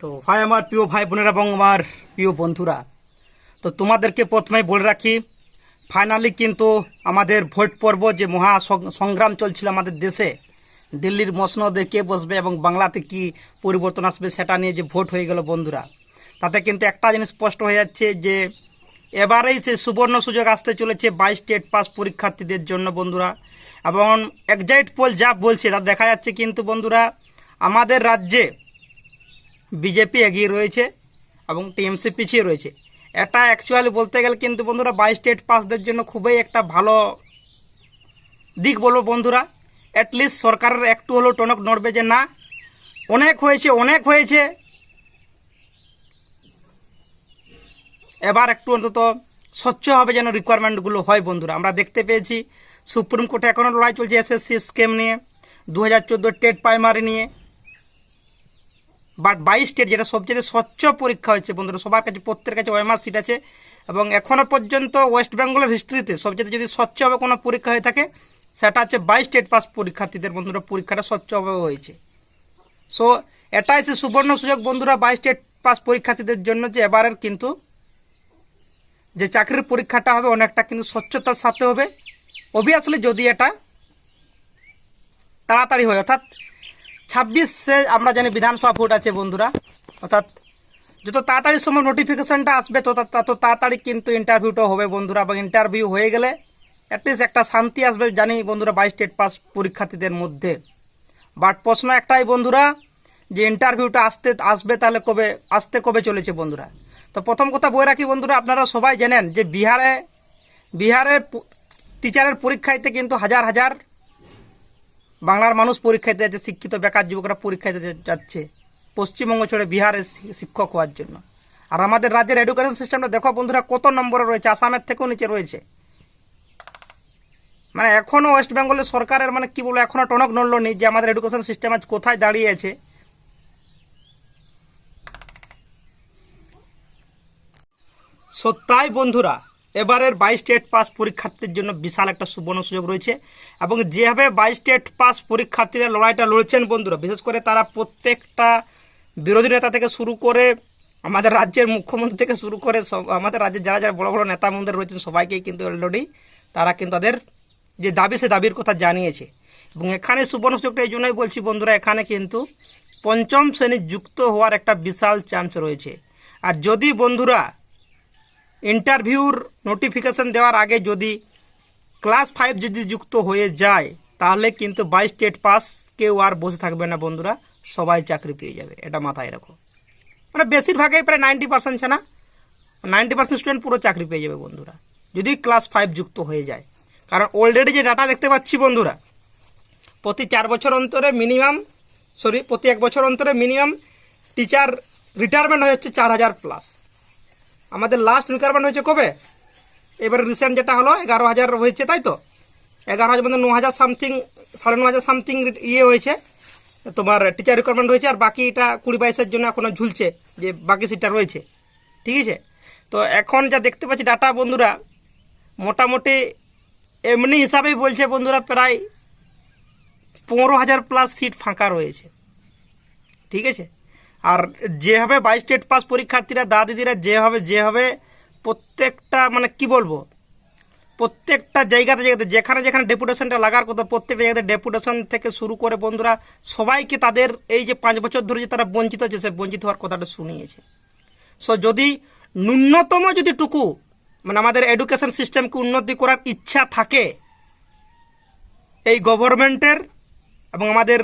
তো ভাই আমার প্রিয় ভাই বোনেরা এবং আমার প্রিয় বন্ধুরা, তো তোমাদেরকে প্রথমে বলে রাখি ফাইনালি কিন্তু আমাদের ভোট পর্ব যে মহা সংগ্রাম চলছিল আমাদের দেশে, দিল্লির মসনদে কে বসবে এবং বাংলাতে কি পরিবর্তন আসবে সেটা নিয়ে যে ভোট হয়ে গেল বন্ধুরা, তাতে কিন্তু একটা জিনিস স্পষ্ট হয়ে যাচ্ছে যে এবারেই সে সুবর্ণ সুযোগ আসতে চলেছে বাইশ স্টেট পাস পরীক্ষার্থীদের জন্য বন্ধুরা, এবং একজাইট পোল যা বলছে তা দেখা যাচ্ছে কিন্তু বন্ধুরা, আমাদের রাজ্যে বিজেপি এগিয়ে রয়েছে এবং টিএমসি পিছিয়ে রয়েছে। এটা অ্যাকচুয়ালি বলতে গেলে কিন্তু বন্ধুরা বাইশ স্টেট পাসদের জন্য খুবই একটা ভালো দিক বলব বন্ধুরা। অ্যাটলিস্ট সরকারের একটু হলেও টনক নড়বে যে না, অনেক হয়েছে অনেক হয়েছে। এবার একটু অন্তত স্বচ্ছ হবে যেন রিকোয়ারমেন্টগুলো হয় বন্ধুরা। আমরা দেখতে পেয়েছি, সুপ্রিম কোর্টে এখনও লড়াই চলছে এসএসসি স্কিম নিয়ে। দু হাজার চোদ্দ টেট প্রাইমারি নিয়ে। বাট বাইশ স্টেট যেটা সবচেয়ে স্বচ্ছ পরীক্ষা হয়েছে বন্ধুরা, সবার কাছে, প্রত্যেকের কাছে ওএমআর সিট আছে এবং এখনও পর্যন্ত ওয়েস্ট বেঙ্গলের হিস্ট্রিতে সবচেয়ে যদি স্বচ্ছভাবে কোনো পরীক্ষা হয়ে থাকে, সেটা হচ্ছে বাইশ স্টেট পাস পরীক্ষার্থীদের বন্ধুরা, পরীক্ষাটা স্বচ্ছভাবে হয়েছে। সো এটাই সে সুবর্ণ সুযোগ বন্ধুরা বাইশ স্টেট পাস পরীক্ষার্থীদের জন্য যে এবারের কিন্তু যে চাকরির পরীক্ষাটা হবে, অনেকটা কিন্তু স্বচ্ছতার সাথে হবে। অবভিয়াসলি যদি এটা তাড়াতাড়ি হয়, অর্থাৎ ছাব্বিশে আমরা জানি বিধানসভা ভোট আছে, বন্ধুরা। অর্থাৎ যত তাড়াতাড়ি সময় নোটিফিকেশনটা আসবে, তত তত তাড়াতাড়ি কিন্তু ইন্টারভিউটা হবে, বন্ধুরা। এবং ইন্টারভিউ হয়ে গেলে অ্যাটলিস্ট একটা শান্তি আসবে, জানি বন্ধুরা, বাইশ স্টেট পাস পরীক্ষার্থীদের মধ্যে। বাট প্রশ্ন একটাই, বন্ধুরা, যে ইন্টারভিউটা আসতে, আসবে তাহলে কবে, আসতে কবে চলেছে, বন্ধুরা? তো প্রথম কথা বলে রাখি, বন্ধুরা, আপনারা সবাই জানেন যে বিহারে বিহারে টিচারের পরীক্ষাইতে কিন্তু হাজার হাজার বাংলার মানুষ পরীক্ষা দিতে যাচ্ছে, শিক্ষিত বেকার যুবকরা পরীক্ষা দিতে যাচ্ছে। পশ্চিমবঙ্গ ছেড়ে বিহারে শি- শিক্ষক হওয়ার জন্য। আর আমাদের রাজ্যের এডুকেশন সিস্টেমটা দেখো বন্ধুরা, কত নম্বরে রয়েছে, আসামের থেকেও নিচে রয়েছে। মানে এখনও ওয়েস্ট বেঙ্গলের সরকারের মানে কি বলব এখনও টনক নড়লো নি যে আমাদের এডুকেশন সিস্টেম আজ কোথায় দাঁড়িয়ে আছে। সো তাই বন্ধুরা এবারের বাইশ স্টেট পাস পরীক্ষার্থীর জন্য বিশাল একটা সুবর্ণ সুযোগ রয়েছে। এবং যেভাবে বাইশ স্টেট পাস পরীক্ষার্থীরা লড়াইটা লড়ছেন বন্ধুরা, বিশেষ করে তারা প্রত্যেকটা বিরোধী নেতা থেকে শুরু করে আমাদের রাজ্যের মুখ্যমন্ত্রী থেকে শুরু করে আমাদের রাজ্যের যারা যারা বড় বড় নেতা মন্দির রয়েছেন, সবাইকেই কিন্তু অলরেডি তারা কিন্তু তাদের যে দাবি, সে দাবির কথা জানিয়েছে। এবং এখানে সুবর্ণ সুযোগটা এই জন্যই বলছি বন্ধুরা, এখানে কিন্তু পঞ্চম শ্রেণি যুক্ত হওয়ার একটা বিশাল চান্স রয়েছে। আর যদি বন্ধুরা ইন্টারভিউর নোটিফিকেশন দেওয়ার আগে যদি ক্লাস ফাইভ যদি যুক্ত হয়ে যায়, তাহলে কিন্তু বাইশ স্টেট পাস কেউ আর বসে থাকবে না বন্ধুরা। সবাই চাকরি পেয়ে যাবে, এটা মাথায় রাখো। মানে বেশিরভাগই প্রায় নাইনটি পার্সেন্ট না নাইনটি পার্সেন্ট স্টুডেন্ট পুরো চাকরি পেয়ে যাবে বন্ধুরা, যদি ক্লাস ফাইভ যুক্ত হয়ে যায়। কারণ অলরেডি যে ডাটা দেখতে পাচ্ছি বন্ধুরা, প্রতি চার বছর অন্তরে মিনিমাম সরি প্রতি এক বছর অন্তরে মিনিমাম টিচার রিটায়ারমেন্ট হয়ে যাচ্ছে চার হাজার প্লাস আমাদের লাস্ট রিকোয়ারমেন্ট হয়েছে কবে? এবারে রিসেন্ট যেটা হলো, এগারো হাজার হয়েছে, তাই তো? এগারো হাজার মধ্যে ন হাজার সামথিং সাড়ে ন হাজার সামথিং ইয়ে হয়েছে। তোমার টিচার রিকোয়ারমেন্ট হয়েছে, আর বাকি এটা কুড়ি বাইশের জন্য এখনও ঝুলছে, যে বাকি সিটটা রয়েছে। ঠিক আছে? তো এখন যা দেখতে পাচ্ছি ডাটা বন্ধুরা, মোটামুটি এমনি হিসাবেই বলছে বন্ধুরা, প্রায় পনেরো হাজার প্লাস সিট ফাঁকা রয়েছে। ঠিক আছে? আর যেভাবে বাই স্টেট পাস পরীক্ষার্থীরা দাদা দিদিরা যেভাবে যেভাবে প্রত্যেকটা মানে কি বলব? প্রত্যেকটা জায়গাতে জায়গাতে, যেখানে যেখানে ডেপুটেশনটা লাগার কথা, প্রত্যেকটা জায়গাতে ডেপুটেশন থেকে শুরু করে বন্ধুরা, সবাইকে তাদের এই যে পাঁচ বছর ধরে যে তারা বঞ্চিত হচ্ছে, সে বঞ্চিত হওয়ার কথাটা শুনিয়েছে। সো যদি ন্যূনতম যদি টুকু মানে আমাদের এডুকেশন সিস্টেমকে উন্নতি করার ইচ্ছা থাকে, এই গভর্নমেন্টের এবং আমাদের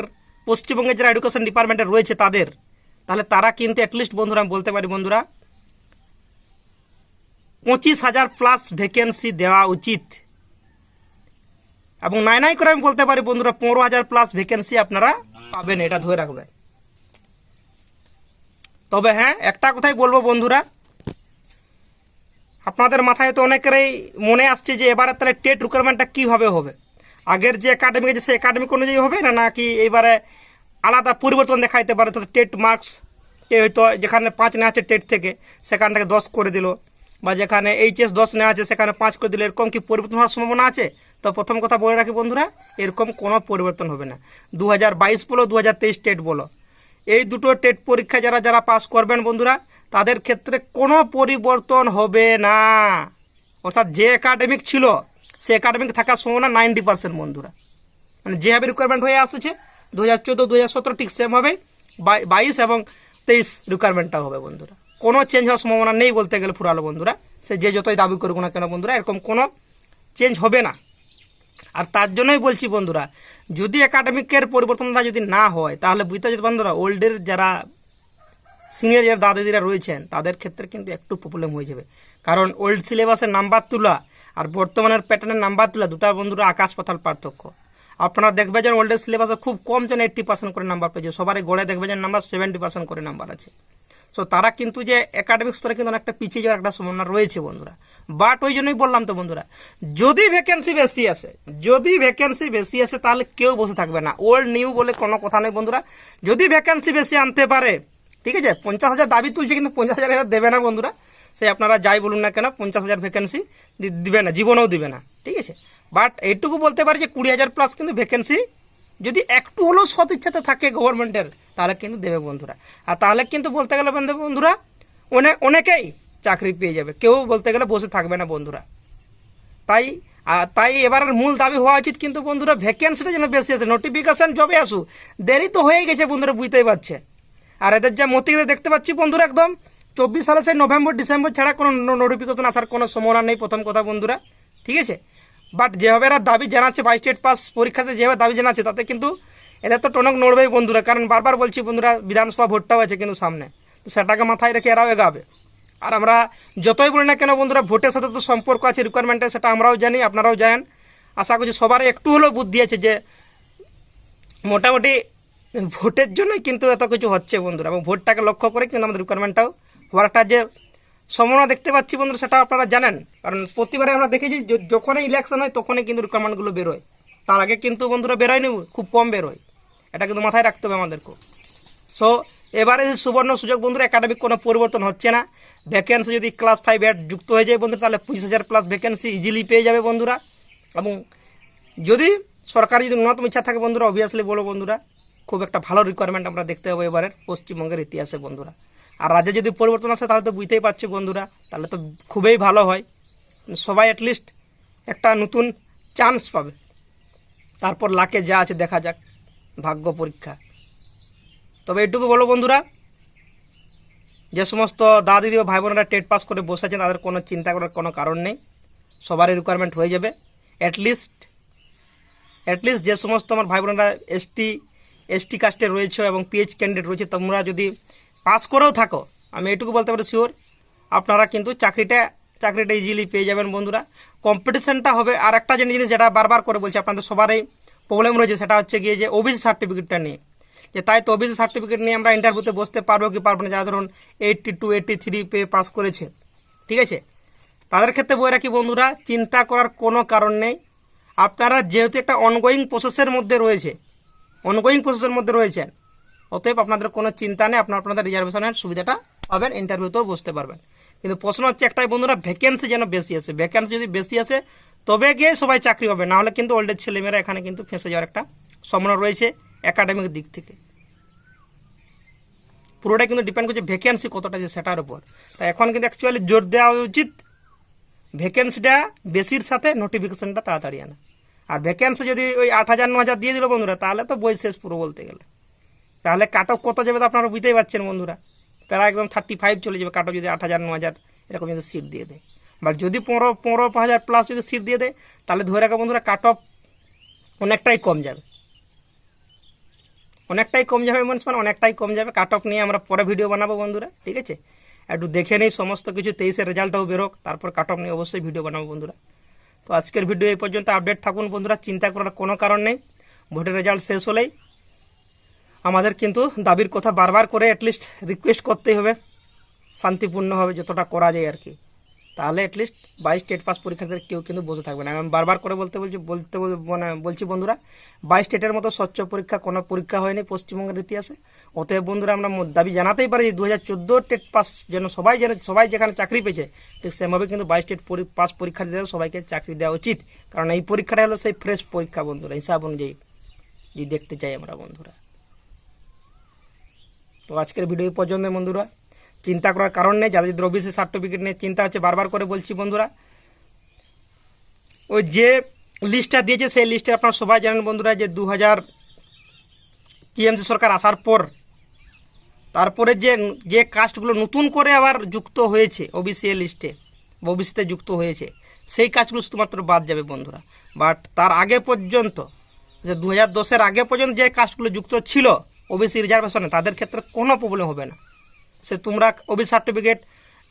পশ্চিমবঙ্গের যারা এডুকেশন ডিপার্টমেন্টে রয়েছে তাদের তাহলে তারা কিন্তু অ্যাটলিস্ট বন্ধুরা, আমি বলতে পারি বন্ধুরা, পঁচিশ হাজার প্লাস ভ্যাকেন্সি দেওয়া উচিত। এবং নাই নাই করে আমি বলতে পারি বন্ধুরা, পনেরো হাজার প্লাস ভ্যাকেন্সি আপনারা পাবেন, এটা ধরে রাখবেন। তবে হ্যাঁ একটা কথাই বলব বন্ধুরা, আপনাদের মাথায় তো অনেকেরই মনে আসছে যে এবারে তাহলে টেট রিকোয়ারমেন্টটা কীভাবে হবে? আগের যে একাডেমিক আছে সেই একাডেমিক অনুযায়ী হবে না, নাকি এইবারে আলাদা পরিবর্তন দেখাইতে পারে তো টেট মার্কস এ হয়তো যেখানে পাঁচ নেওয়া আছে টেট থেকে, সেখানটাকে দশ করে দিল। বা যেখানে এইচএস দশ নেওয়া আছে, সেখানে পাঁচ করে দিল। এরকম কি পরিবর্তন হওয়ার সম্ভাবনা আছে? তো প্রথম কথা বলে রাখি বন্ধুরা, এরকম কোনো পরিবর্তন হবে না। দু হাজার বাইশ বলো দু হাজার তেইশ টেট বলো। এই দুটো টেট পরীক্ষা যারা যারা পাস করবেন বন্ধুরা, তাদের ক্ষেত্রে কোনো পরিবর্তন হবে না। অর্থাৎ যে একাডেমিক ছিল, সে একাডেমিক থাকার সম্ভাবনা নাইনটি পার্সেন্ট বন্ধুরা। মানে যেভাবে রিকোয়ারমেন্ট হয়ে আসছে দু হাজার চোদ্দ দু হাজার সতেরো ঠিক সেম হবে। বাইশ এবং তেইশ রিকোয়ারমেন্টটা হবে বন্ধুরা। কোনো চেঞ্জ হওয়ার সম্ভাবনা নেই বলতে গেলে ফুরালো বন্ধুরা। সে যে যতই দাবি করুক না কেন বন্ধুরা, এরকম কোনো চেঞ্জ হবে না। আর তার জন্যই বলছি বন্ধুরা, যদি একাডেমিকের পরিবর্তনটা যদি না হয়, তাহলে বুঝতে পারছি বন্ধুরা ওল্ডের যারা সিনিয়র যারা দাদা দিদিরা রয়েছেন, তাদের ক্ষেত্রে কিন্তু একটু প্রবলেম হয়ে যাবে। কারণ ওল্ড সিলেবাসের নাম্বার তোলা আর বর্তমানের প্যাটার্নের নাম্বার তোলা, দুটা বন্ধুরা আকাশ পাতাল পার্থক্য। আপনারা দেখবেন যে ওল্ডের সিলেবাসে খুব কম যেন এইট্টি পার্সেন্ট করে নাম্বার পেয়েছে সবারই গড়ে দেখবেন যে নাম্বার সেভেন্টি পার্সেন্ট করে নাম্বার আছে। সো তারা কিন্তু যে একাডেমিক স্তরে কিন্তু অনেকটা পিছিয়ে যাওয়ার একটা সম্ভাবনা রয়েছে বন্ধুরা। বাট ওই জন্যই বললাম তো বন্ধুরা, যদি ভ্যাকেন্সি বেশি আসে, যদি ভ্যাকেন্সি বেশি আসে, তাহলে কেউ বসে থাকবে না। ওল্ড নিউ বলে কোনো কথা নেই বন্ধুরা। যদি ভ্যাকেন্সি বেশি আনতে পারে, ঠিক আছে, পঞ্চাশ হাজার দাবি তুলছে কিন্তু পঞ্চাশ হাজার দেবে না বন্ধুরা। সে আপনারা যাই বলুন না কেন, পঞ্চাশ হাজার ভ্যাকেন্সি দিবে না, জীবনেও দিবে না। ঠিক আছে? বাট এইটুকু বলতে পারি যে কুড়ি হাজার প্লাস কিন্তু ভ্যাকেন্সি যদি একটু হলেও সৎ ইচ্ছাতে থাকে গভর্নমেন্টের তাহলে কিন্তু দেবে বন্ধুরা। আর তাহলে কিন্তু বলতে গেলে বন্ধু বন্ধুরা অনেক অনেকেই চাকরি পেয়ে যাবে। কেউ বলতে গেলে বসে থাকবে না বন্ধুরা। তাই তাই এবারের মূল দাবি হওয়া উচিত কিন্তু বন্ধুরা ভ্যাকেন্সিটা যেন বেশি আছে নোটিফিকেশান জবে আসুক দেরি তো হয়ে গেছে বন্ধুরা, বুঝতেই পারছে। আর এদের যা মতিগতি দেখতে পাচ্ছি বন্ধুরা একদম। চব্বিশ সালে সেই নভেম্বর ডিসেম্বর ছাড়া কোনো নোটিফিকেশন আসার কোনো সম্ভাবনা নেই প্রথম কথা বন্ধুরা। ঠিক আছে? বাট যেভাবে এরা দাবি জানাচ্ছে বাই স্টেট পাস পরীক্ষাতে যেভাবে দাবি জানাচ্ছে, তাতে কিন্তু এদের তো টনক নড়বেই বন্ধুরা। কারণ বারবার বলছি বন্ধুরা, বিধানসভা ভোটটাও আছে কিন্তু সামনে। তো সেটাকে মাথায় রেখে এরাও এগাবে। আর আমরা যতই বলি না কেন বন্ধুরা, ভোটের সাথে তো সম্পর্ক আছে রিকোয়ারমেন্টের সেটা আমরাও জানি, আপনারাও জানেন। আশা করছি সবারই একটু হলেও বুদ্ধি আছে যে মোটামুটি ভোটের জন্যই কিন্তু এত কিছু হচ্ছে বন্ধুরা। এবং ভোটটাকে লক্ষ্য করে কিন্তু আমাদের রিকোয়ারমেন্টটাও হওয়ার একটা যে সম্ভাবনা দেখতে পাচ্ছি বন্ধুরা, সেটা আপনারা জানেন। কারণ প্রতিবারে আমরা দেখেছি যখনই ইলেকশন হয়, তখনই কিন্তু রিকোয়ারমেন্টগুলো বেরোয় তার আগে কিন্তু বন্ধুরা বেরোয়নি, খুব কম বেরোয় এটা কিন্তু মাথায় রাখতে হবে আমাদেরকে সো এবারে যে সুবর্ণ সুযোগ বন্ধুরা একাডেমিক কোনো পরিবর্তন হচ্ছে না। ভ্যাকেন্সি যদি ক্লাস ফাইভ এড যুক্ত হয়ে যায় বন্ধুরা, তাহলে পঁচিশ হাজার প্লাস ভ্যাকেন্সি ইজিলি পেয়ে যাবে বন্ধুরা। এবং যদি সরকারি যদি ন্যূনতম ইচ্ছা থাকে বন্ধুরা অবভিয়াসলি বলো বন্ধুরা, খুব একটা ভালো রিকোয়ারমেন্ট আমরা দেখতে পাবো এবারের পশ্চিমবঙ্গের ইতিহাসে বন্ধুরা। আর রাজ্যে যদি পরিবর্তন আসে, তাহলে তো বুঝতেই পারছি বন্ধুরা, তাহলে তো খুবই ভালো হয়। সবাই অ্যাটলিস্ট একটা নতুন চান্স পাবে। তারপর লাকে যা আছে দেখা যাক, ভাগ্য পরীক্ষা। তবে এটুকু বলো বন্ধুরা, যে সমস্ত দাদা দিদি বা ভাই বোনেরা টেট পাস করে বসে আছেন, তাদের কোনো চিন্তা করার কোনো কারণ নেই। সবারই রিকোয়ারমেন্ট হয়ে যাবে। অ্যাটলিস্ট অ্যাটলিস্ট যে সমস্ত আমার ভাই বোনেরা এসটি এসটি কাস্টে রয়েছে এবং পিএইচ ক্যান্ডিডেট রয়েছে, তোমরা যদি পাস করেও থাকো, আমি এটুকু বলতে পারি শিওর আপনারা কিন্তু চাকরিটা চাকরিটা ইজিলি পেয়ে যাবেন বন্ধুরা। কম্পিটিশানটা হবে আর একটা জিনিস যেটা বারবার করে বলছি, আপনাদের সবারই প্রবলেম রয়েছে, সেটা হচ্ছে গিয়ে যে ওবিসি সার্টিফিকেটটা নিয়ে। যে তাই তো ওবিসি সার্টিফিকেট নিয়ে আমরা ইন্টারভিউতে বসতে পারব কি পারব না, যারা ধরুন এইটটি টু এইটটি থ্রি পেয়ে পাস করেছে। ঠিক আছে? তাদের ক্ষেত্রে বই রাখি বন্ধুরা, চিন্তা করার কোনো কারণ নেই। আপনারা যেহেতু একটা অনগোয়িং প্রসেসের মধ্যে রয়েছে অনগোয়িং প্রসেসের মধ্যে রয়েছেন অতএব আপনাদের কোনো চিন্তা নেই, আপনার আপনাদের রিজার্ভেশনের সুবিধাটা পাবেন ইন্টারভিউতেও বসতে পারবেন। কিন্তু প্রশ্ন হচ্ছে একটাই, বন্ধুরা ভ্যাকেন্সি যেন বেশি আসে। ভ্যাকেন্সি যদি বেশি আসে, তবে গিয়ে সবাই চাকরি পাবে, না হলে কিন্তু ওল্ডের ছেলেমেয়েরা এখানে কিন্তু ফেঁসে যাওয়ার একটা সম্ভাবনা রয়েছে একাডেমিক দিক থেকে। পুরোটাই কিন্তু ডিপেন্ড করছে ভ্যাকেন্সি কতটা যে সেটার উপর। তা এখন কিন্তু অ্যাকচুয়ালি জোর দেওয়া উচিত ভ্যাকেন্সিটা বেশির সাথে নোটিফিকেশনটা তাড়াতাড়ি আনা। আর ভ্যাকেন্সি যদি ওই আট হাজার ন হাজার দিয়ে দিল বন্ধুরা, তাহলে তো বই শেষ পুরো বলতে গেলে। তাহলে কাট অফ কত যাবে তো আপনারা বুঝতেই পারছেন বন্ধুরা। তারা একদম থার্টি ফাইভ চলে যাবে কাট অফ যদি আট হাজার ন হাজার, এরকম যদি সিট দিয়ে দেয়। বাট যদি পনেরো পনেরো হাজার প্লাস যদি সিট দিয়ে দেয়, তাহলে ধরে রাখো বন্ধুরা কাট অফ অনেকটাই কম যাবে। অনেকটাই কম যাবে মানুষ মানে অনেকটাই কম যাবে। কাট অফ নিয়ে আমরা পরে ভিডিও বানাবো বন্ধুরা, ঠিক আছে? একটু দেখে নিই সমস্ত কিছু, তেইশের রেজাল্টটাও বেরোক, তারপর কাট অফ নিয়ে অবশ্যই ভিডিও বানাবো বন্ধুরা। তো আজকের ভিডিও এই পর্যন্ত আপডেট থাকুন বন্ধুরা, চিন্তা করার কোনো কারণ নেই। ভোটের রেজাল্ট শেষ হলেই আমাদের কিন্তু দাবির কথা বারবার করে অ্যাটলিস্ট রিকোয়েস্ট করতেই হবে, শান্তিপূর্ণভাবে যতটা করা যায় আর কি। তাহলে অ্যাটলিস্ট বাইশ স্টেট পাস পরীক্ষার্থীদের কেউ কিন্তু বসে থাকবে না। আমি বারবার করে বলতে বলছি, বলতে বল- মানে বলছি বন্ধুরা বাইশ স্টেটের মতো স্বচ্ছ পরীক্ষা কোনো পরীক্ষা হয়নি পশ্চিমবঙ্গের ইতিহাসে। অতএব বন্ধুরা, আমরা দাবি জানাতেই পারি যে দু হাজার চোদ্দ টেট পাস যেন সবাই যেন, সবাই যেখানে চাকরি পেয়েছে, ঠিক সেভাবে কিন্তু বাইশ স্টেট পাস পরীক্ষার্থীদের সবাইকে চাকরি দেওয়া উচিত। কারণ এই পরীক্ষাটা হলো সেই ফ্রেশ পরীক্ষা বন্ধুরা, হিসাব অনুযায়ী। যদি দেখতে চাই আমরা বন্ধুরা। তো আজকের ভিডিও পর্যন্ত বন্ধুরা। চিন্তা করার কারণ নেই, যাদের যদি ওবিসি সার্টিফিকেট নিয়ে চিন্তা হচ্ছে বারবার করে বলছি বন্ধুরা। ওই যে লিস্টটা দিয়েছে, সেই লিস্টে আপনারা সবাই জানেন বন্ধুরা যে দু হাজার টিএমসি সরকার আসার পর, তারপরে যে যে কাস্টগুলো নতুন করে আবার যুক্ত হয়েছে ওবিসি লিস্টে ওবিসিতে যুক্ত হয়েছে, সেই কাজগুলো শুধুমাত্র বাদ যাবে বন্ধুরা। বাট তার আগে পর্যন্ত, যে দু হাজার আগে পর্যন্ত যে কাস্টগুলো যুক্ত ছিল ওবিসি রিজার্ভেশনে তাদের ক্ষেত্রে কোনো প্রবলেম হবে না। সে তোমরা ওবিসি সার্টিফিকেট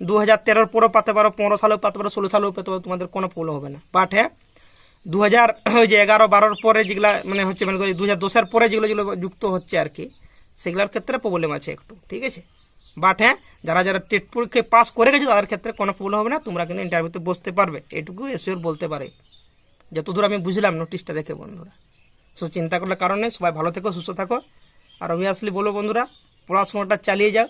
দু হাজার তেরোর পরেও পাতে পারো, পনেরো সালেও পাতে পারো, ষোলো সালেও পেতে পারো, তোমাদের কোনো প্রবলেম হবে না। বাট হ্যাঁ দু হাজার ওই যে এগারো বারোর পরে যেগুলা মানে হচ্ছে মানে দু হাজার দশের পরে যেগুলো যেগুলো যুক্ত হচ্ছে আর কি, সেগুলোর ক্ষেত্রে প্রবলেম আছে একটু, ঠিক আছে? বাট হ্যাঁ যারা যারা টেট পরীক্ষায় পাস করে গেছে, তাদের ক্ষেত্রে কোনো প্রবলেম হবে না, তোমরা কিন্তু ইন্টারভিউতে বসতে পারবে, এটুকু এসিওর বলতে পারে। যতদূর আমি বুঝলাম নোটিশটা দেখে বন্ধুরা। সো চিন্তা করলে কারণ সবাই ভালো থেকো, সুস্থ থাকো। আর অবভিয়াসলি বলো বন্ধুরা, পড়াশোনাটা চালিয়ে যাও।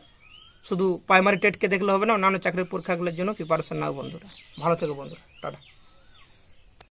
শুধু প্রাইমারি টেটকে দেখলে হবে না, অন্যান্য চাকরির পরীক্ষাগুলোর জন্য প্রিপারেশন নাও বন্ধুরা। ভালো থেকো বন্ধুরা, টাটা।